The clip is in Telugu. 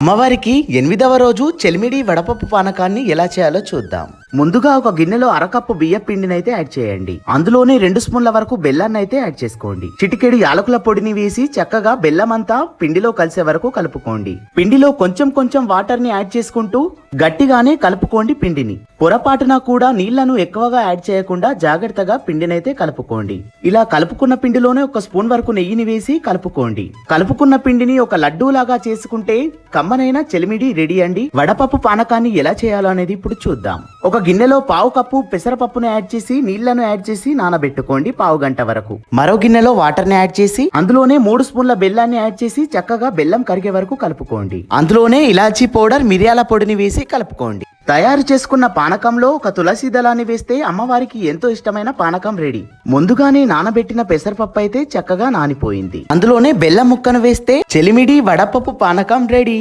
అమ్మవారికి ఎనిమిదవ రోజు చెలిమిడి వడపప్పు పానకాన్ని ఎలా చేయాలో చూద్దాం. ముందుగా ఒక గిన్నెలో అరకప్పు బియ్య పిండినైతే యాడ్ చేయండి. అందులోనే రెండు స్పూన్ల వరకు బెల్లాన్ని అయితే యాడ్ చేసుకోండి. చిటికెడు యాలకుల పొడిని వేసి చక్కగా బెల్లం అంతా పిండిలో కలిసే వరకు కలుపుకోండి. పిండిలో కొంచెం కొంచెం వాటర్ని యాడ్ చేసుకుంటూ గట్టిగానే కలుపుకోండి పిండిని. పొరపాటున కూడా నీళ్ళను ఎక్కువగా యాడ్ చేయకుండా జాగ్రత్తగా పిండినైతే కలుపుకోండి. ఇలా కలుపుకున్న పిండిలోనే ఒక స్పూన్ వరకు నెయ్యిని వేసి కలుపుకోండి. కలుపుకున్న పిండిని ఒక లడ్డూ లాగా చేసుకుంటే కమ్మనైన చెలిమిడి రెడీ అండి. వడపప్పు పానకాన్ని ఎలా చేయాలో అనేది ఇప్పుడు చూద్దాం. ఒక గిన్నెలో పావు కప్పు పెసరపప్పును యాడ్ చేసి నీళ్ళను యాడ్ చేసి నానబెట్టుకోండి పావు గంట వరకు. మరో గిన్నెలో వాటర్ని యాడ్ చేసి అందులోనే మూడు స్పూన్ల బెల్లాన్ని యాడ్ చేసి చక్కగా బెల్లం కరిగే వరకు కలుపుకోండి. అందులోనే ఇలాచీ పౌడర్ మిరియాల పొడిని వేసి కలుపుకోండి. తయారు చేసుకున్న పానకంలో ఒక తులసి దళాన్ని వేస్తే అమ్మవారికి ఎంతో ఇష్టమైన పానకం రెడీ. ముందుగానే నానబెట్టిన పెసరపప్పు అయితే చక్కగా నానిపోయింది. అందులోనే బెల్లం ముక్కను వేస్తే చెలిమిడి వడపప్పు పానకం రెడీ.